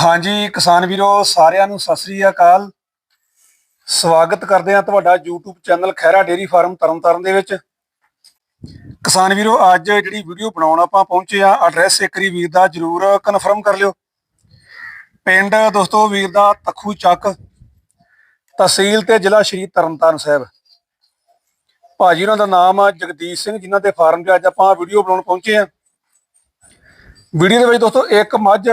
ਹਾਂਜੀ, ਕਿਸਾਨ ਵੀਰੋ, ਸਾਰਿਆਂ ਨੂੰ ਸਤਿ ਸ੍ਰੀ ਅਕਾਲ। ਸਵਾਗਤ ਕਰਦੇ ਹਾਂ ਤੁਹਾਡਾ YouTube channel Khaira dairy farm Tarn Taran ਦੇ ਵਿੱਚ। ਕਿਸਾਨ ਵੀਰੋ, ਅੱਜ ਜਿਹੜੀ ਵੀਡੀਓ ਬਣਾਉਣ ਆਪਾਂ ਪਹੁੰਚੇ ਆ ਐਡਰੈਸ ਇੱਕ ਵਾਰੀ ਵੀਰ ਦਾ ਜਰੂਰ ਕਨਫਰਮ ਕਰ ਲਿਓ। ਪਿੰਡ ਦੋਸਤੋ, ਵੀਰ ਦਾ ਤਖੂ ਚੱਕ, ਤਹਿਸੀਲ ਤੇ ਜ਼ਿਲ੍ਹਾ ਸ਼੍ਰੀ ਤਰਨਤਾਰਨ ਸਾਹਿਬ। ਭਾਜੀ ਉਹਨਾਂ ਦਾ ਨਾਮ ਆ ਜਗਦੀਸ਼ ਸਿੰਘ, ਜਿਨ੍ਹਾਂ ਦੇ ਫਾਰਮ 'ਚ ਅੱਜ ਆਪਾਂ ਵੀਡੀਓ ਬਣਾਉਣ ਪਹੁੰਚੇ ਆ ਵੀਡੀਓ ਦੇ ਵਿੱਚ ਦੋਸਤੋ, ਇੱਕ ਮੱਝ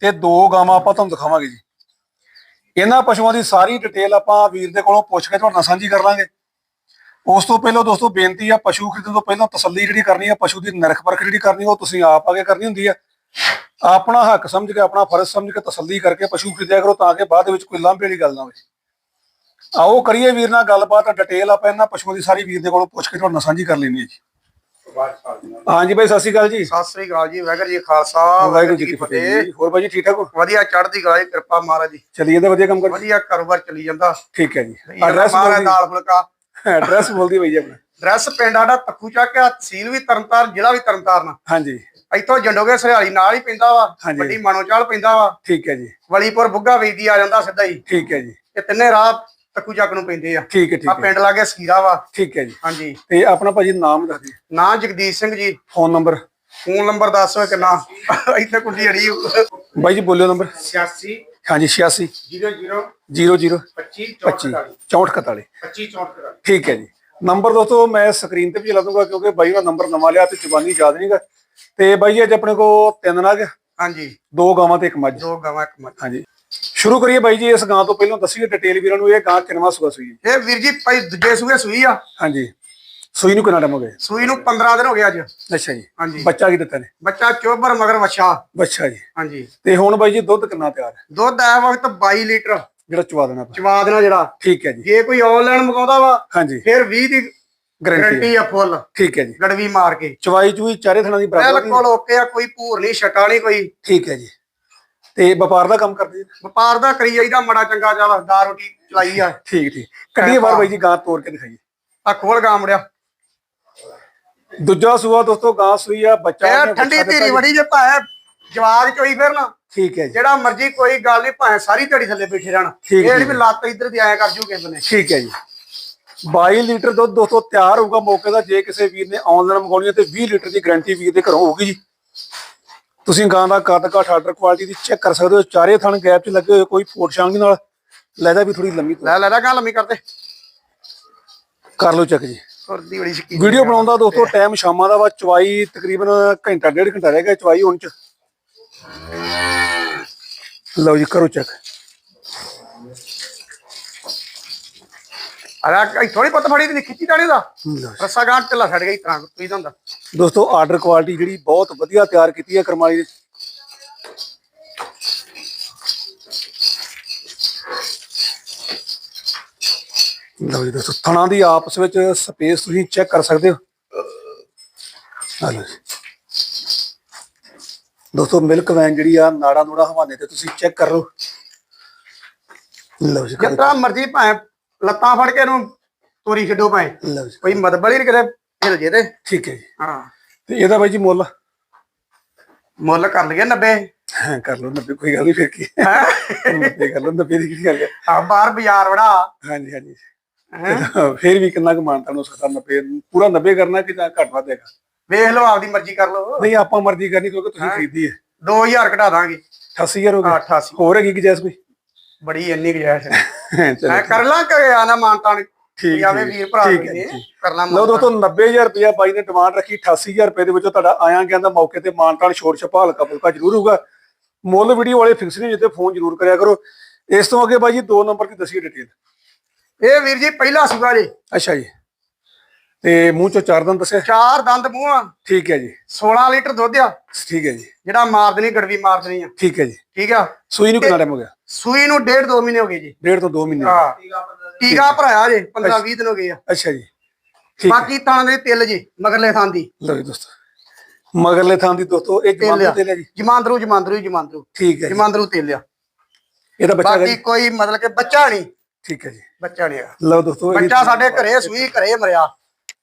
ਤੇ ਦੋ ਗਾਵਾਂ ਆਪਾਂ ਤੁਹਾਨੂੰ ਦਿਖਾਵਾਂਗੇ ਜੀ। ਇਹਨਾਂ ਪਸ਼ੂਆਂ ਦੀ ਸਾਰੀ ਡਿਟੇਲ ਆਪਾਂ ਵੀਰ ਦੇ ਕੋਲੋਂ ਪੁੱਛ ਕੇ ਤੁਹਾਡੇ ਨਾਲ ਸਾਂਝੀ ਕਰ ਲਾਂਗੇ। ਉਸ ਤੋਂ ਪਹਿਲਾਂ ਦੋਸਤੋ ਬੇਨਤੀ ਆ, ਪਸ਼ੂ ਖਰੀਦਣ ਤੋਂ ਪਹਿਲਾਂ ਤਸੱਲੀ ਜਿਹੜੀ ਕਰਨੀ ਆ, ਪਸ਼ੂ ਦੀ ਨਰਖ ਪਰਖ ਜਿਹੜੀ ਕਰਨੀ ਉਹ ਤੁਸੀਂ ਆਪ ਆ ਕੇ ਕਰਨੀ ਹੁੰਦੀ ਆ। ਆਪਣਾ ਹੱਕ ਸਮਝ ਕੇ, ਆਪਣਾ ਫਰਜ਼ ਸਮਝ ਕੇ ਤਸੱਲੀ ਕਰਕੇ ਪਸ਼ੂ ਖਰੀਦਿਆ ਕਰੋ ਤਾਂ ਕਿ ਬਾਅਦ ਦੇ ਵਿੱਚ ਕੋਈ ਲਾਂਭੇ ਵਾਲੀ ਗੱਲ ਨਾ ਹੋਵੇ। ਆਓ ਕਰੀਏ ਵੀਰ ਨਾਲ ਗੱਲਬਾਤ ਡਿਟੇਲ ਆਪਾਂ ਇਹਨਾਂ ਪਸ਼ੂਆਂ ਦੀ ਸਾਰੀ ਵੀਰ ਦੇ ਕੋਲੋਂ ਪੁੱਛ ਕੇ ਤੁਹਾਡੇ ਨਾਲ ਸਾਂਝੀ ਕਰ ਲੈਣੀ ਹੈ ਜੀ। ਹਾਂਜੀ ਬਾਈ ਸਤਿ ਸ਼੍ਰੀ ਅਕਾਲ ਜੀ। ਸਤਿ ਸ੍ਰੀ ਅਕਾਲ ਜੀ ਵਾਹਿਗੁਰੂ ਜੀ ਖਾਲਸਾ ਵਾਹਿਗੁਰੂ ਜੀ ਕੀ ਫਤਿਹ ਜੀ। ਹੋਰ ਬਾਈ ਜੀ ਠੀਕ ਠਾਕ ਹੋ? ਵਧੀਆ ਚੜ੍ਹਦੀ ਕਲਾ ਜੀ ਕਿਰਪਾ ਮਹਾਰਾਜ ਜੀ। ਚਲੀ ਜਾਂਦਾ ਵਧੀਆ ਕੰਮ ਕਰ। ਵਧੀਆ ਕਾਰੋਬਾਰ ਚੱਲੀ ਜਾਂਦਾ। ਠੀਕ ਹੈ ਜੀ। ਐਡਰੈਸ ਮਹਾਰਾਜ ਦਾਲ ਫੁਲਕਾ। ਐਡਰੈਸ ਬੋਲਦੀ ਬਈ ਜੀ ਆਪਣਾ। ਐਡਰੈਸ ਪਿੰਡ ਸਾਡਾ ਤੱਕੂ ਚੱਕ ਆ ਤਹਿਸੀਲ ਵੀ ਤਰਨਤਾਰਨ ਜ਼ਿਲ੍ਹਾ ਵੀ ਤਰਨਤਾਰਨ। ਹਾਂਜੀ। ਇੱਥੋਂ ਜੰਡੋਗੇ ਸਰਿਆਲੀ ਨਾਲ ਹੀ ਪੈਂਦਾ ਵਾ ਹਾਂਜੀ। ਵੱਡੀ ਮਾਨੋਚਾਲ ਪੈਂਦਾ ਵਾ। ਠੀਕ ਹੈ ਜੀ। ਵਲੀਪੁਰ ਬੁੱਗਾ ਵੇਦੀ ਆ ਜਾਂਦਾ ਸਿੱਧਾ ਹੀ। ਠੀਕ ਹੈ ਜੀ। ਇਹ ਤਿੰਨੇ ਰਾਹ ਤੱਕੂ ਚੱਕ ਨੂੰ ਪੈਂਦੇ ਆ। ਠੀਕ ਹੈ ਆ ਠੀਕ ਹੈ। ਪਿੰਡ ਲਾਗੇ ਸਕੀਰਾ ਵਾ। ਠੀਕ ਹੈ ਜੀ। ਹਾਂਜੀ। ਤੇ ਆਪਣਾ ਭਾਜੀ ਨਾਮ ਦੱਸ ਦਿਓ। ਨਾਂ Jagdish Singh ji. Phone number. Phone number ਦੱਸੋ ਕਿੰਨਾ। ਇੱਥੇ ਕੁੰਡੀ ਅੜੀ ਬਾਈ ਜੀ ਬੋਲਿਓ ਨੰਬਰ। 86 ਹਾਂਜੀ 86 00 00 25 25 6441 25 64 ਠੀਕ ਹੈ ਜੀ। ਨੰਬਰ ਦੋਸਤੋ ਮੈਂ ਸਕਰੀਨ ਤੇ ਵੀ ਚਲਾ ਦੂੰਗਾ ਕਿਉਂਕਿ ਬਾਈ ਦਾ ਨੰਬਰ ਨਵਾਂ ਲਿਆ ਤੇ ਜ਼ੁਬਾਨੀ ਯਾਦ ਨਹੀਂਗਾ ਤੇ ਬਾਈ ਜੀ ਅੱਜ ਆਪਣੇ ਕੋ ਤਿੰਨ ਨਾਗ ਹਾਂਜੀ। ਦੋ ਗਾਵਾਂ ਤੇ ਇੱਕ ਮੱਝ। ਦੋ ਗਾਵਾਂ ਇੱਕ ਮੱਝ। ਹਾਂਜੀ। ਸ਼ੁਰੂ ਕਰੀਏ ਬਾਈ ਜੀ ਇਸ ਗਾਂ ਤੋਂ ਪਹਿਲਾਂ ਦੱਸੀਏ ਡਿਟੇਲ ਵੀਰਾਂ ਨੂੰ ਇਹ ਗਾਂ ਕਿੰਨਵਾ ਸੂਆ ਸੂਈ ਹੈ? ਇਹ ਵੀਰ ਜੀ ਭਾਈ ਦੂਜੇ ਸੂਏ ਸੂਈ ਆ। ਹਾਂਜੀ। ਸੂਈ ਨੂੰ ਕਿੰਨਾ ਟਾਈਮ ਹੋ ਗਿਆ? ਸੂਈ ਨੂੰ 15 ਦਿਨ ਹੋ ਗਏ ਅੱਜ। ਅੱਛਾ ਜੀ। ਹਾਂਜੀ। ਬੱਚਾ ਕੀ ਦਿੱਤਾ ਨੇ? ਬੱਚਾ ਚੋਬਰ ਮਗਰ ਵਛਾ। ਬੱਚਾ ਜੀ। ਹਾਂਜੀ। ਤੇ ਹੁਣ ਬਾਈ ਜੀ ਦੁੱਧ ਕਿੰਨਾ ਤਿਆਰ ਹੈ? ਦੁੱਧ ਆ ਵਕਤ 22 ਲੀਟਰ। ਜਿਹੜਾ ਚਵਾ ਦੇਣਾ ਆਪਾਂ। ਚਵਾ ਦੇਣਾ ਜਿਹੜਾ। ਠੀਕ ਹੈ ਜੀ। ਜੇ ਕੋਈ ਆਨਲਾਈਨ ਮੰਗਾਉਂਦਾ ਵਾ ਹਾਂਜੀ। ਫਿਰ 20 ਦੀ ਗਰੰਟੀ ਗਾਰੰਟੀ ਆ ਫੁੱਲ ਠੀਕ ਹੈ ਜੀ। ਗੜਵੀ ਮਾਰ ਕੇ। ਚਵਾਈ ਚੂਈ ਚਾਰੇ ਥਣਾ ਦੀ ਬਰਾਬਰ ਬਿਲਕੁਲ ਓਕੇ ਆ ਕੋਈ ਭੂਰ ਨਹੀਂ ਛਟਾ ਨਹੀਂ ਕੋਈ। ਠੀਕ ਹੈ ਜੀ। ਤੇ ਵਪਾਰ ਦਾ ਕੰਮ ਕਰਦੇ ਜੀ ਵਪਾਰ ਦਾ ਕਰੀ ਜਾਈਦਾ ਮੜਾ ਚੰਗਾ ਚੱਲ ਦਾ ਰੋਟੀ ਚਲਾਈ ਆ। ਠੀਕ ਠੀਕ। ਕੱਢੀਏ ਬਾਹਰ ਬਾਈ ਜੀ ਗਾਂ ਤੋੜ ਕੇ ਦਿਖਾਈਏ। ਆ ਖੋਲ ਗਾ ਮੁੜਿਆ ਦੂਜਾ ਸੂਆ ਦੋਸਤੋ ਗਾਂ ਸੂਈ ਆ ਬੱਚਾ ਉਹਨੇ ਠੰਡੀ ਬੱਚਾ ਦਿੱਤਾ ਧੀਰੀ ਜੀ। ਵੜੀ ਜੇ ਭਾਵੇਂ ਜਵਾਜ ਚੋਈ ਫਿਰ ਨਾ ਠੀਕ ਹੈ ਜੀ। ਜਿਹੜਾ ਮਰਜ਼ੀ ਕੋਈ ਗੱਲ ਨਹੀਂ ਭਾਵੇਂ ਸਾਰੀ ਧੜੀ ਥੱਲੇ ਬੈਠੇ ਰਹਿਣ। ਠੀਕ ਇਹ। ਨਹੀਂ ਵੀ ਲੱਤ ਇੱਧਰ ਦੀ ਆਇਆ ਕਰ ਜੂ ਕਿਸੇ ਨੇ ਠੀਕ ਹੈ ਜੀ। 22 ਲੀਟਰ ਦੁੱਧ ਦੋਸਤੋ ਤਿਆਰ ਹੋਊਗਾ ਮੌਕੇ ਦਾ ਜੇ ਕਿਸੇ ਵੀਰ ਨੇ ਆਨਲਾਈਨ ਮੰਗਾਉਣੀ ਹੈ ਤੇ 20 ਲੀਟਰ ਦੀ ਗਾਰੰਟੀ ਵੀਰ ਦੇ ਘਰੋਂ ਹੋਊਗੀ ਜੀ। ਤੁਸੀਂ ਗਾਂ ਦਾ ਕੱਦ ਕਾਠ ਆਰਡਰ ਕੁਆਲਿਟੀ ਦੀ ਚੈੱਕ ਕਰ ਸਕਦੇ ਹੋ। ਚਾਰੇ ਥਣ ਗੈਪ 'ਚ ਲੱਗੇ ਹੋਏ ਕੋਈ ਫੋਟ ਛਾਂਗ ਨਾਲ। ਲੈਦਾ ਵੀ ਥੋੜੀ ਲੰਮੀ ਲੈ ਲੈ ਗਾ ਲੰਮੀ ਕਰਦੇ ਕਰ ਲਓ ਚੈੱਕ ਜੀ। ਸੁਰਦੀ ਬੜੀ ਸ਼ਕੀ ਵੀਡੀਓ ਬਣਾਉਂਦਾ ਦੋਸਤੋ ਟਾਈਮ ਸ਼ਾਮਾਂ ਦਾ ਵਾ ਚਵਾਈ ਤਕਰੀਬਨ ਘੰਟਾ ਡੇਢ ਘੰਟਾ ਰਹਿ ਗਿਆ ਚਵਾਈ ਹੁਣ ਚ। ਲਓ ਜੀ ਕਰੋ ਚੈੱਕ ਅਰੇ ਥੋੜੀ ਪਤ ਫੜੀ ਤੇ ਖਿੱਚੀ ਤਾਣੀ ਦਾ। ਰੱਸਾ ਗਾਂਟ ਢਿੱਲਾ ਛੱਡ ਗਈ ਤਾਂ ਤੁਸੀਂ ਹੁੰਦਾ। ਦੋਸਤੋ ਆਰਡਰ ਕੁਆਲਿਟੀ ਜਿਹੜੀ ਬਹੁਤ ਵਧੀਆ ਤਿਆਰ ਕੀਤੀ ਹੈ ਕਰਮਾਲੀ ਨੇ। ਲਓ ਜੀ ਦੋਸਤੋ ਥਣਾ ਦੀ ਆਪਸ ਵਿੱਚ ਸਪੇਸ ਤੁਸੀਂ ਚੈੱਕ ਕਰ ਸਕਦੇ ਹੋ। ਜੀ। ਦੋਸਤੋ ਮਿਲਕ ਵੈਨ ਜਿਹੜੀ ਆ ਨਾੜਾ ਨੂੜਾ ਹਵਾਨੇ ਤੇ ਤੁਸੀਂ ਚੈੱਕ ਕਰ ਲਓ। ਲਓ ਜੀ। ਜਿੱਦਾਂ ਮਰਜ਼ੀ ਭਾਵੇਂ ਲੱਤਾਂ ਫੜ ਕੇ ਇਹਨੂੰ ਤੋਰੀ ਛੱਡੋ ਭਾਵੇਂ। ਲਓ ਜੀ। ਕੋਈ ਮਦਬਲ ਹੀ ਨੀ ਕਿਤੇ ਹਿਲ ਜੇ ਤੇ। ਠੀਕ ਹੈ ਜੀ। ਹਾਂ। ਤੇ ਇਹਦਾ ਬਾਈ ਜੀ ਮੁੱਲ? ਮੁੱਲ ਕਰ ਲਈਏ 90 ਹਾਂ, ਕਰ ਲਓ 90 ਕੋਈ ਗੱਲ ਨਹੀਂ ਫਿਰ ਕੀ। ਹੈਂ? 90 ਕਰ ਲਓ 90 ਦੀ ਕੀ ਗੱਲ ਹੈ। ਆ ਬਾਹਰ ਬਾਜ਼ਾਰ ਵੜਾ। ਹਾਂਜੀ ਹਾਂਜੀ? ਫਿਰ ਵੀ ਕਿੰਨਾ ਕੁ ਮਾਨਤਾ ਨੂੰ ਸਕਦਾ 90 ਪੂਰਾ 90 ਕਰਨਾ ਕਿ ਜਾਂ ਘੱਟ ਵੱਧ ਹੈਗਾ? ਵੇਖ ਲਓ ਆਪਦੀ ਮਰਜ਼ੀ ਕਰ ਲਓ। ਨਹੀਂ ਆਪਾਂ ਮਰਜ਼ੀ ਕਰਨੀ ਕਿਉਂਕਿ ਤੁਸੀਂ ਖਰੀਦੀ ਹੈ। 2000 ਘਟਾ ਦਾਂਗੇ। 88000 ਹੋ ਗਿਆ 88 ਹੋਰ ਹੈਗੀ ਕਿ ਜੈਸ ਕੋਈ? ਬੜੀ ਇੰਨੀ ਗੁਜਾਇਸ਼ ਹੈ। ਮੈਂ ਕਰ ਲਾਂ ਕਿ ਆ ਨਾ ਮਾਨਤਾ ਨੇ ਠੀਕ ਆਵੇ ਵੀਰ ਭਰਾ ਠੀਕ ਹੈ ਨੇ ਜੀ। ਕਰ ਲਾਂ ਲਓ ਦੋਸਤੋ 90000 ਰੁਪਇਆ ਬਾਈ ਨੇ ਡਿਮਾਂਡ ਰੱਖੀ 88000 ਰੁਪਏ ਦੇ ਵਿੱਚੋਂ ਤੁਹਾਡਾ ਆਇਆ ਗਿਆ ਦਾ ਮੌਕੇ ਤੇ ਮਾਨਤਾਨ ਛੋੜ ਛਪਾ ਹਲਕਾ ਫੁਲਕਾ ਜ਼ਰੂਰ ਹੋਊਗਾ। ਮੁੱਲ ਵੀਡੀਓ ਵਾਲੇ ਫਿਕਸ ਨਹੀਂ ਜਿੱਤੇ ਫੋਨ ਜ਼ਰੂਰ ਕਰਿਆ ਕਰੋ। ਇਸ ਤੋਂ ਅੱਗੇ ਬਾਈ ਜੀ ਦੋ ਨੰਬਰ ਦੀ ਦੱਸੀ ਡਿਟੇਲ ਇਹ ਵੀਰ ਜੀ ਪਹਿਲਾ ਸੁਗਾ ਜੀ। ਅੱਛਾ ਜੀ। ਤੇ ਮੂੰਹ ਚੋਂ ਚਾਰ ਦੰਦ ਦੱਸਿਆ? ਚਾਰ ਦੰਦ ਮੂੰਹ ਆ। ਠੀਕ ਹੈ ਜੀ। 16 ਲੀਟਰ ਦੁੱਧ ਆ। ਠੀਕ ਹੈ ਜੀ। ਜਿਹੜਾ ਮਾਰ ਦੇਣੀ ਗੜਵੀ ਮਾਰ ਦੇਣੀ ਆ। ਠੀਕ ਹੈ ਜੀ। ਠੀਕ ਆ। ਸੂਈ ਨੂੰ ਕਿੰਨਾ ਟਾਈਮ ਹੋ ਗਿਆ? ਸੂਈ ਨੂੰ ਡੇਢ ਦੋ ਮਹੀਨੇ ਹੋ ਗਏ ਜੀ। ਡੇਢ ਤੋਂ 2 ਮਹੀਨੇ ਹਾਂ ਟੀਕਾ ਭਰਾਇਆ ਜੇ 15 20 ਦਿਨ ਹੋ ਗਏ ਆ। ਅੱਛਾ ਜੀ। ਠੀਕ ਹੈ। ਬਾਕੀ ਤਾਂ ਦੇ ਤਿਲ ਜੀ ਮਗਰਲੇ ਥਾਂ ਦੀ। ਲਓ ਜੀ ਦੋਸਤੋ। ਮਗਰਲੇ ਥਾਂ ਦੀ ਦੋਸਤੋ ਇਹ ਤਿਲ ਜਮਾਨਤ ਆ ਤੇ ਲਿਆ ਜੀ। ਜਮਾਂਦਰੂ ਜਮਾਂਦਰੂ ਜਮਾਂਦਰੂ। ਠੀਕ ਹੈ ਜੀ। ਜਮਾਂਦਰੂ ਤਿਲ ਆ। ਇਹਦਾ ਬੱਚਾ ਹੈਗਾ ਬਾਕੀ ਜੀ ਕੋਈ ਮਤਲਬ ਕਿ ਬੱਚਾ ਨਹੀਂ। ਠੀਕ ਹੈ ਜੀ। ਬੱਚਾ ਨਹੀਂ ਹੈਗਾ। ਲਓ ਦੋਸਤੋ ਇਹ- ਬੱਚਾ ਸਾਡੇ ਘਰੇ ਸੂਈ ਘਰੇ ਮਰਿਆ।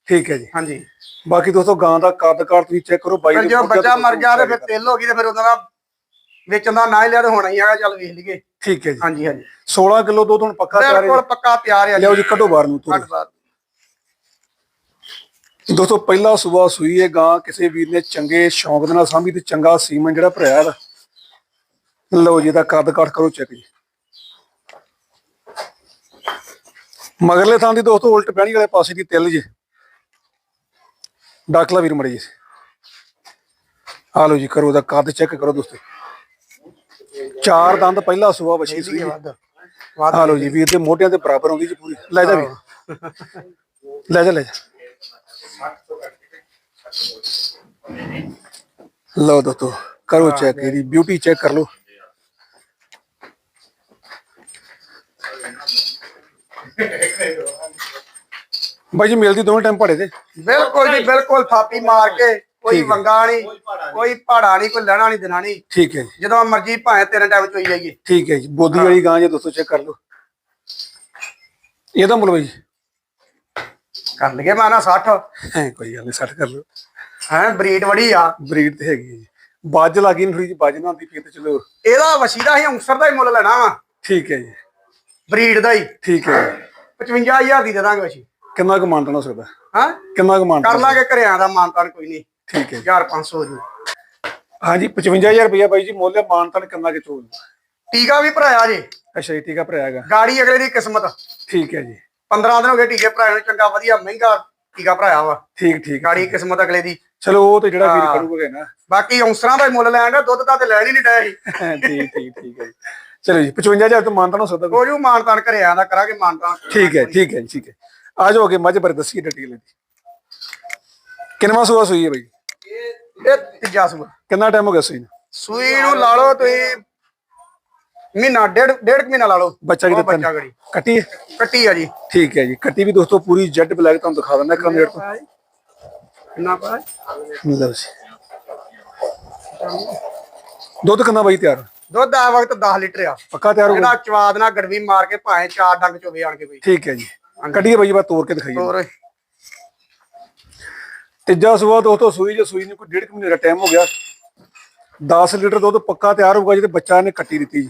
ਠੀਕ ਹੈ ਜੀ। ਹਾਂਜੀ। ਬਾਕੀ ਦੋਸਤੋ ਗਾਂ ਦਾ ਕੱਦ ਕਾਠ ਤੁਸੀਂ ਚੈੱਕ ਕਰੋ ਬਾਈ ਫਿਰ ਦੇ ਜੋ ਬੱਚਾ ਮਰ ਗਿਆ ਤੇ ਫਿਰ ਤਿਲ ਹੋ ਗਈ ਤੇ ਫਿਰ ਉਹਨਾਂ ਦਾ ਵੇਚਣ ਦਾ ਨਾ ਹੀ ਲਿਆ ਤੇ ਹੋਣਾ ਹੀ ਹੈਗਾ ਚੱਲ ਵੇਖ ਲਈਏ। ਠੀਕ ਹੈ ਜੀ। ਹਾਂਜੀ ਹਾਂਜੀ। 16 ਕਿਲੋ ਦੁੱਧ ਹੁਣ ਪੱਕਾ ਤਿਆਰ ਬਿਲਕੁਲ ਹੈ ਪੱਕਾ ਤਿਆਰ ਹੈ ਲਿਆਓ ਜੀ ਕੱਢੋ ਬਾਹਰ ਨੂੰ ਕੱਢ। ਬਾਹਰ। ਦੋਸਤੋ ਪਹਿਲਾ ਸੂਆ ਸੂਈ ਹੈ ਗਾਂ ਕਿਸੇ ਵੀਰ ਨੇ ਚੰਗੇ ਸ਼ੌਂਕ ਦੇ ਨਾਲ ਸਾਂਭੀ ਤੇ ਚੰਗਾ ਸੀਮਨ ਜਿਹੜਾ ਭਰਿਆ ਦਾ ਲਓ ਜੀ ਦਾ ਕੱਦ ਕੱਟ ਕਰੋ ਚੈੱਕ ਜੀ। ਮਗਰਲੇ ਥਾਂ ਦੀ ਦੋਸਤੋ ਉਲਟ ਪੈਣੀ ਵਾਲੇ ਪਾਸੇ ਦੀ ਤਿਲ ਜੇ। ਡਾਕਲਾ ਵੀਰ ਮੜੀ ਜੀ। ਆ ਲਓ ਜੀ ਕਰੋ ਦਾ ਕੱਦ ਚੈੱਕ ਕਰੋ ਦੋਸਤੋ। ਚਾਰ ਦੰਦ ਪਹਿਲਾ ਸੂਆ ਵਛੀ ਵੱਧ। ਆ ਲਓ ਜੀ ਵੀਰ ਦੇ ਮੋਢਿਆਂ ਦੇ ਬਰਾਬਰ ਆਉਂਦੀ ਜੀ ਪੂਰੀ। ਲੈ ਜਾ ਵੀਰ। ਲੈ ਜਾ ਲੈ ਜਾ। ਲਓ ਦੋਸਤੋ ਕਰੋ ਚੈੱਕ ਇਹਦੀ। ਬਿਊਟੀ ਚੈੱਕ ਕਰ ਲਓ। ਬਾਈ ਜੀ ਮਿਲਦੀ ਦੋਵੇਂ ਟਾਈਮ ਪੜੇ ਤੇ। ਬਿਲਕੁਲ ਜੀ ਬਿਲਕੁਲ ਥਾਪੀ ਮਾਰ ਕੇ। ਕੋਈ। ਵੰਗਾ ਨਹੀਂ ਕੋਈ ਪਹਾੜਾ ਨਹੀਂ। ਕੋਈ ਲੈਣਾ ਨਹੀਂ ਦੇਣਾ ਨਹੀਂ। ਠੀਕ ਹੈ ਜੀ। ਜਦੋਂ ਮਰਜ਼ੀ ਭਾਵੇਂ ਤੇਰੇ ਟਾਈਮ ਚੋਈ ਜਾਈਏ। ਠੀਕ ਹੈ ਜੀ। ਬੋਦੀ ਵਾਲੀ ਗਾਂ ਜੇ ਦੋਸਤੋ ਚੈੱਕ ਕਰ ਲਓ। ਇਹਦਾ ਮੁੱਲ ਬਾਈ ਜੀ। ਕਰ ਲਈਏ ਮੈਂ ਨਾ 60 ਹੈ ਕੋਈ ਗੱਲ ਨਹੀਂ ਸੱਟ ਕਰ ਲਓ। ਹੈ ਬਰੀਡ ਵੜੀ ਆ। ਬਰੀਡ ਤੇ ਹੈਗੀ ਜੀ। ਬਾਜ ਲੱਗੀ ਨਹੀਂ ਥੋੜੀ ਜਿਹੀ ਬਾਜ ਨਾ ਆਉਂਦੀ ਫਿਰ ਤੇ ਚਲੋ। ਇਹਦਾ ਵਸੀ ਦਾ ਹੀ ਅੰਸਰ ਦਾ ਹੀ ਮੁੱਲ ਲੈਣਾ ਵਾ। ਠੀਕ ਹੈ ਜੀ। ਬਰੀਡ ਦਾ ਹੀ। ਠੀਕ ਹੈ ਜੀ। 55000 ਦੀ ਦੇ ਦਾਂਗੇ ਵਸੀ ਕਿੰਨਾ ਕੁ ਮਾਨਤਨ ਹੋ ਸਕਦਾ? ਹਾਂ? ਕਿੰਨਾ ਕੁ ਮਾਨਤਨ ਕਰ ਲਾਂਗੇ ਘਰਿਆਂ ਦਾ ਮਾਨਤਾਨ ਕੋਈ ਨਹੀਂ। ਠੀਕ ਹੈ ਜੀ। 1500 ਦੀ ਹਾਂਜੀ 55000 ਰੁਪਇਆ ਬਾਈ ਜੀ ਮੁੱਲ ਹੈ, ਮਾਨਤਨ ਕਿੰਨਾ ਕੁ ਚੋਲ ਟੀਕਾ ਵੀ ਭਰਾਇਆ ਜੇ। ਅੱਛਾ ਜੀ ਠੀਕ ਆ ਭਰਿਆ ਹੈਗਾ। ਗਾੜੀ ਅਗਲੇ ਦੀ ਕਿਸਮਤ। ਠੀਕ ਹੈ ਜੀ। 15 ਦਿਨ ਹੋ ਗਏ ਟੀਕੇ ਭਰਾਏ ਨੂੰ ਚੰਗਾ ਵਧੀਆ ਮਹਿੰਗਾ ਟੀਕਾ ਭਰਾਇਆ ਵਾ। ਠੀਕ ਠੀਕ ਗਾੜੀ ਕਿਸਮਤ ਅਗਲੇ ਦੀ। ਚਲੋ ਉਹ ਤੇ ਜਿਹੜਾ ਵੀਰ ਹਾਂ। ਕਰੂਗਾ ਨਾ। ਬਾਕੀ ਔਂਸਰਾਂ ਦਾ ਹੀ ਮੁੱਲ ਲੈਣ ਦਾ ਦੁੱਧ ਦਾ ਤੇ ਲੈਣ ਹੀ ਨਹੀਂ ਡਿਆ ਸੀ। ਠੀਕ ਠੀਕ ਠੀਕ ਹੈ ਜੀ। ਚਲੋ ਜੀ 55000 ਤੋਂ ਮਾਨਤਨ ਹੋ ਸਕਦਾ ਕੋਈ? ਮਾਨਤਾਨ ਘਰਿਆਂ ਦਾ ਕਰਾਂਗੇ ਮਾਨਤਾਨ। ਠੀਕ ਹੈ ਠੀਕ ਹੈ ਜੀ ਠੀਕ ਹੈ। ਆ ਜਾਓ ਅੱਗੇ ਮੱਝ ਬਾਰੇ ਦੱਸੀਏ ਡਿਟੇਲ ਦੀ ਕਿੰਨਵਾਂ ਸੂਆ ਸੂਈ ਹੈ ਬਾਈ? ਇਹ ਤੀਜਾ ਸੂਆ। ਕਿੰਨਾ ਟਾਈਮ ਹੋ ਗਿਆ ਸੂਈ ਨੂੰ? ਸੂਈ ਨੂੰ ਲਾ ਲਓ ਤੁਸੀਂ ਮਹੀਨਾ ਡੇਢ ਡੇਢ ਕੁ ਮਹੀਨਾ ਲਾ ਲਓ। ਬੱਚਾ ਉਹ ਬੱਚਾ ਗੜੀ। ਕੱਟੀ ਹੈ? ਕੱਟੀ ਆ ਜੀ। ਠੀਕ ਹੈ ਜੀ। ਕੱਟੀ ਵੀ ਦੋਸਤੋ ਪੂਰੀ ਜੈਡ ਬਲੈਕ ਤੁਹਾਨੂੰ ਦਿਖਾ ਦਿੰਦਾ ਕਰਾਂ ਰੇਟ ਤੋਂ। ਕਿੰਨਾ ਪਾ ਲਓ ਜੀ ਦੁੱਧ ਕਿੰਨਾ ਬਾਈ ਤਿਆਰ? ਦੁੱਧ ਆ ਵਕਤ 10 ਲੀਟਰ ਆ। ਪੱਕਾ ਤਿਆਰ ਹੋ ਗਿਆ? ਚਵਾਦ ਨਾਲ ਗੜਵੀ ਮਾਰ ਕੇ ਭਾਵੇਂ ਚਾਰ ਡੰਗ ਚੋਵੇ ਆਣ ਕੇ ਬਈ। ਠੀਕ ਹੈ ਜੀ। ਕੱਢੀਏ ਬਾਈ ਬਾਤ ਤੋੜ ਕੇ ਦਿਖਾਈਏ। ਹੋਰ ਤੀਜਾ ਸੂਆ ਦੋਸਤੋ ਸੂਈ ਜੇ ਸੂਈ ਨੂੰ ਕੋਈ ਡੇਢ ਮਹੀਨੇ ਦਾ ਟਾਈਮ ਹੋ ਗਿਆ। 10 ਲੀਟਰ ਦੁੱਧ ਪੱਕਾ ਤਿਆਰ ਹੋਊਗਾ ਜਿਹਦੇ ਬੱਚਾ ਨੇ ਕੱਟੀ ਦਿੱਤੀ ਜੀ।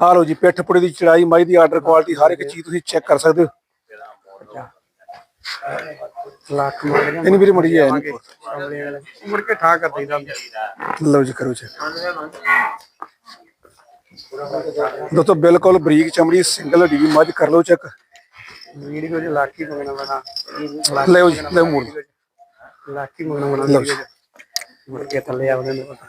ਆ ਲਓ ਜੀ ਪਿੱਠ ਪੁੜੇ ਦੀ ਚੜਾਈ ਮਾਈ ਦੀ ਆਰਡਰ ਕੁਆਲਿਟੀ ਹਰ ਇੱਕ ਚੀਜ਼ ਤੁਸੀਂ ਚੈੱਕ ਕਰ ਸਕਦੇ ਹੋ। ਲੱਖ ਮੰਗ ਲਿਆ। ਇਹਨੀ ਵੀਰੇ ਮੜੀ ਜਾਏ ਮੁੜ ਕੇ ਠਾ ਕਰ ਦਈਦਾ ਲਓ ਜੀ ਕਰੋ ਚੈੱਕ ਦੋਸਤੋ ਬਿਲਕੁਲ ਬਰੀਕ ਚਮੜੀ ਸਿੰਗਲ ਦੀ ਮੱਝ ਕਰ ਲਓ ਚੈੱਕ ਵੀਡੀਓ 'ਚ ਲੱਖ ਹੀ ਮੰਗਣਾ ਬਣਾ ਲਓ ਜੀ ਲਓ ਮੋੜ ਲੱਖ ਹੀ ਮੰਗਣਾ ਬਣਾ ਲਓ ਜੀ। ਮੁੜ ਕੇ ਥੱਲੇ ਆਉਂਦੇ ਨੇ ਪਤਾ।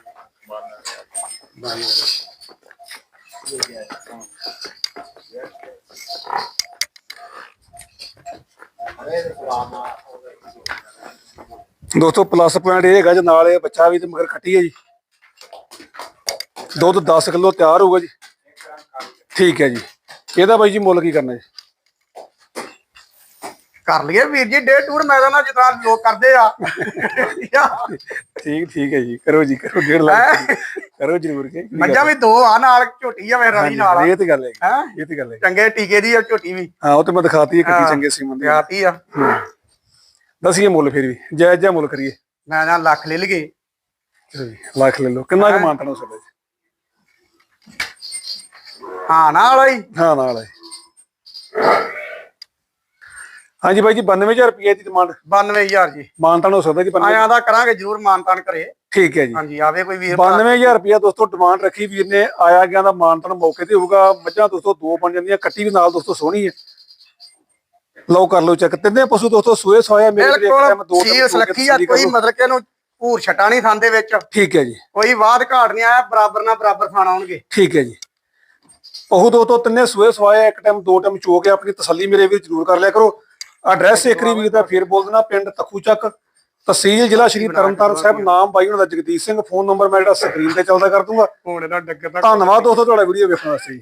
ਦੋਸਤੋ ਪਲੱਸ ਪੁਆਇੰਟ ਇਹ ਹੈਗਾ ਜੀ ਨਾਲ ਇਹ ਬੱਚਾ ਵੀ ਤੇ ਮਗਰ ਖੱਟੀ ਹੈ ਜੀ। ਦੁੱਧ 10 ਕਿਲੋ ਤਿਆਰ ਹੋਊਗਾ ਜੀ। ਠੀਕ ਹੈ ਜੀ। ਇਹਦਾ ਬਾਈ ਜੀ ਮੁੱਲ ਕੀ ਕਰਨਾ ਜੀ? ਕਰ ਲਈਏ ਵੀਰ ਜੀ ਡੇ ਟੂਰ ਮੈਦਾਨ ਨਾਲ ਜਿੱਦਾਂ ਲੋਕ ਕਰਦੇ ਆ। ਠੀਕ ਠੀਕ ਹੈ ਜੀ ਕਰੋ ਜੀ ਕਰੋ 1.5 ਲੱਖ ਕਰੋ ਜਰੂਰ ਕੇ ਮੱਝਾਂ ਵੀ ਦੋ ਆ ਨਾਲ ਝੋਟੀ ਆ ਮੇਰੇ ਰਲੀ ਨਾਲ ਇਹ ਤੇ ਗੱਲ ਹੈ। ਹੈ? ਇਹ ਤੇ ਗੱਲ ਹੈ। ਚੰਗੇ ਟੀਕੇ ਦੀ ਆ ਝੋਟੀ ਵੀ। ਹਾਂ ਉਹ ਤੇ ਮੈਂ ਦਿਖਾਤੀ ਹੈ ਕਿੰਨੀ ਚੰਗੇ ਸੀਮਨ ਦੀ ਆਤੀ ਆ। ਦਸੀਏ ਮੁੱਲ ਫਿਰ ਵੀ। ਜਾਇਜ਼ ਜਿਹਾ ਮੁੱਲ ਕਰੀਏ। ਮੈਂ ਨਾ ਲੱਖ ਲੈ ਲਈਏ। ਜੀ ਲੱਖ ਲੈ ਲਓ। ਕਿੰਨਾ ਕੁ ਮਾਨਤਨ ਹੋ ਸਕਦਾ ਜੀ? ਹਾਂ ਨਾਲ ਆਈ ਹਾਂ ਨਾਲ ਹੈ ਹਾਂਜੀ ਬਾਈ ਜੀ 92000 ਰੁਪਏ ਦੀ ਡਿਮਾਂਡ 92000 ਜੀ। ਮਾਨਤਨ ਹੋ ਸਕਦਾ ਜੀ 92 ਆਇਆਂ ਦਾ ਕਰਾਂਗੇ ਜਰੂਰ ਮਾਨਤਾਨ ਕਰੇ। ਠੀਕ ਹੈ ਜੀ। ਹਾਂਜੀ ਆਵੇ ਕੋਈ ਵੀਰ ਭਰਾ। 92000 ਰੁਪਇਆ ਦੋਸਤੋ ਡਿਮਾਂਡ ਰੱਖੀ ਵੀਰ ਨੇ। ਆਇਆ ਗਿਆ ਦਾ ਮਾਨਤਨ ਮੌਕੇ ਤੇ ਹੋਊਗਾ। ਮੱਝਾਂ ਦੋਸਤੋ ਦੋ ਬਣ ਜਾਂਦੀਆਂ ਕੱਟੀ ਵੀ ਨਾਲ ਦੋਸਤੋ ਸੋਹਣੀ ਹੈ। ਲਓ ਕਰ ਲਓ ਚੈੱਕ ਤਿੰਨੇ ਪਸ਼ੂ ਦੋਸਤੋ ਸੂਏ ਸੋਇਆ ਮੇਰੇ ਇੱਕ ਟਾਈਮ ਦੋ ਸੀਲ ਸਲੱਖੀ ਆ ਕੋਈ ਮਤਲਬ ਕਿ ਇਹਨੂੰ ਭੂਰ ਛਟਾ ਨਹੀਂ ਥਾਂ ਦੇ ਵਿੱਚ। ਠੀਕ ਹੈ ਜੀ। ਕੋਈ ਵਾਦ ਘਾਟ ਨਹੀਂ ਆਇਆ ਬਰਾਬਰ ਨਾਲ ਬਰਾਬਰ ਖਾਣ ਆਉਣਗੇ। ਠੀਕ ਹੈ ਜੀ। ਉਹ ਦੋਸਤੋ ਤਿੰਨੇ ਸੂਏ ਸਵਾਏ ਇੱਕ ਟਾਈਮ ਦੋ ਟਾਈਮ ਚੋ ਕੇ ਆਪਣੀ ਤਸੱਲੀ ਮੇਰੇ ਵੀਰ ਜ਼ਰੂਰ ਕਰ ਲਿਆ ਕਰੋ। ਐਡਰੈਸ ਏਕਰੀ ਵੀਰ ਦਾ ਫੇਰ ਬੋਲ ਦੇਣਾ ਪਿੰਡ ਤਖੂ ਚੱਕ ਤਹਿਸੀਲ ਜ਼ਿਲ੍ਹਾ ਸ਼੍ਰੀ ਤਰਨਤਾਰਨ ਸਾਹਿਬ ਨਾਮ ਬਾਈ ਉਹਨਾਂ ਦਾ ਜਗਦੀਸ਼ ਸਿੰਘ ਫੋਨ ਨੰਬਰ ਮੈਂ ਜਿਹੜਾ ਸਕਰੀਨ ਤੇ ਚੱਲਦਾ ਕਰ ਦੂੰਗਾ। ਧੰਨਵਾਦ ਦੋਸਤੋ ਤੁਹਾਡਾ ਵੀਡੀਓ ਵੇਖਣ ਵਾਸਤੇ ਜੀ।